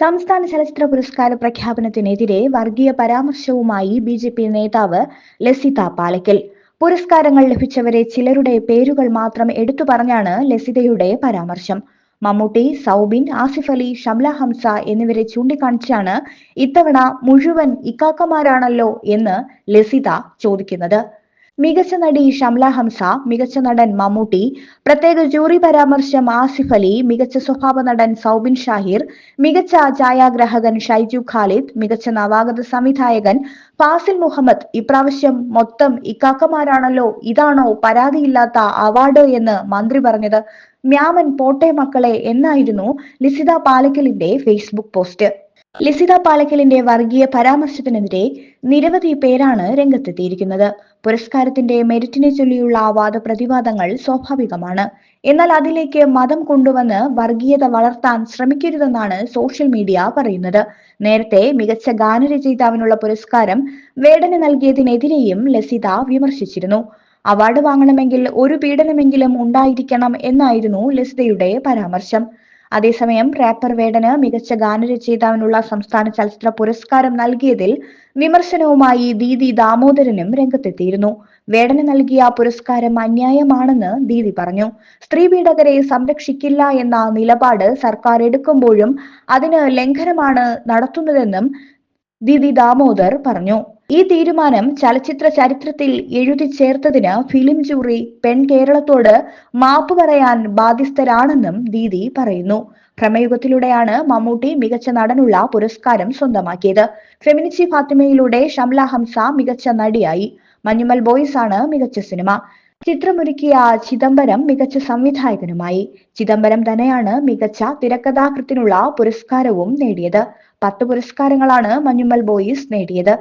സംസ്ഥാന ചലച്ചിത്ര പുരസ്കാര പ്രഖ്യാപനത്തിനെതിരെ വർഗീയ പരാമർശവുമായി ബി ജെ പി നേതാവ് ലസിത പാലക്കൽ. പുരസ്കാരങ്ങൾ ലഭിച്ചവരെ ചിലരുടെ പേരുകൾ മാത്രം എടുത്തു പറഞ്ഞാണ് ലസിതയുടെ പരാമർശം. മമ്മൂട്ടി സൗബിൻ ആസിഫ് അലി ഷംല ഹംസ എന്നിവരെ ചൂണ്ടിക്കാണിച്ചാണ് ഇത്തവണ മുഴുവൻ ഇക്കാക്കമാരാണല്ലോ എന്ന് ലസിത ചോദിക്കുന്നത്. മികച്ച നടി ഷംല ഹംസ മികച്ച നടൻ മമ്മൂട്ടി പ്രത്യേക ജൂറി പരാമർശം ആസിഫ് അലി മികച്ച സ്വഭാവ നടൻ സൗബിൻ ഷാഹിർ മികച്ച ഛായാഗ്രാഹകൻ ഷൈജു ഖാലിദ് മികച്ച നവാഗത സംവിധായകൻ ഫാസിൽ മുഹമ്മദ്. ഇപ്രാവശ്യം മൊത്തം ഇക്കാക്കമാരാണല്ലോ ഇതാണോ പരാതിയില്ലാത്ത അവാർഡ് എന്ന് മന്ത്രി പറഞ്ഞത്. മ്യാമൻ പോട്ടെ മക്കളെ എന്നായിരുന്നു ലിസിത പാലക്കലിന്റെ ഫേസ്ബുക്ക് പോസ്റ്റ്. ലിസിത പാലക്കലിന്റെ വർഗീയ പരാമർശത്തിനെതിരെ നിരവധി പേരാണ് രംഗത്തെത്തിയിരിക്കുന്നത്. പുരസ്കാരത്തിന്റെ മെരിറ്റിനെ ചൊല്ലിയുള്ള വാദപ്രതിവാദങ്ങൾ സ്വാഭാവികമാണ്. എന്നാൽ അതിലേക്ക് മതം കൊണ്ടുവന്ന് വർഗീയത വളർത്താൻ ശ്രമിക്കരുതെന്നാണ് സോഷ്യൽ മീഡിയ പറയുന്നത്. നേരത്തെ മികച്ച ഗാനരചയിതാവിനുള്ള പുരസ്കാരം വേടന നൽകിയതിനെതിരെയും ലസിത വിമർശിച്ചിരുന്നു. അവാർഡ് വാങ്ങണമെങ്കിൽ ഒരു പീഡനമെങ്കിലും ഉണ്ടായിരിക്കണം എന്നായിരുന്നു ലസിതയുടെ പരാമർശം. അതേസമയം റാപ്പർ വേടന് മികച്ച ഗാനരചയിതാവിനുള്ള സംസ്ഥാന ചലച്ചിത്ര പുരസ്കാരം നൽകിയതിൽ വിമർശനവുമായി ദീദി ദാമോദരനും രംഗത്തെത്തിയിരുന്നു. വേടന് നൽകിയ പുരസ്കാരം അന്യായമാണെന്ന് ദീദി പറഞ്ഞു. സ്ത്രീ പീഡകരെ സംരക്ഷിക്കില്ല എന്ന നിലപാട് സർക്കാർ എടുക്കുമ്പോഴും അതിന് ലംഘനമാണ് നടത്തുന്നതെന്നും ദീദി ദാമോദർ പറഞ്ഞു. ഈ തീരുമാനം ചലച്ചിത്ര ചരിത്രത്തിൽ എഴുതി ചേർത്തതിന് ഫിലിം ജൂറി പെൺ കേരളത്തോട് മാപ്പ് പറയാൻ ബാധ്യസ്ഥരാണെന്നും ദീദി പറയുന്നു. ഭ്രമയുഗത്തിലൂടെയാണ് മമ്മൂട്ടി മികച്ച നടനുള്ള പുരസ്കാരം സ്വന്തമാക്കിയത്. ഫെമിനിച്ചി ഫാത്തിമയിലൂടെ ഷംല ഹംസ മികച്ച നടിയായി. മഞ്ഞുമൽ ബോയ്സ് ആണ് മികച്ച സിനിമ. ചിത്രമൊരുക്കിയ ചിദംബരം മികച്ച സംവിധായകനുമായി. ചിദംബരം തന്നെയാണ് മികച്ച തിരക്കഥാകൃത്തിനുള്ള പുരസ്കാരവും നേടിയത്. പത്ത് പുരസ്കാരങ്ങളാണ് മഞ്ഞുമ്മൽ ബോയ്സ് നേടിയത്.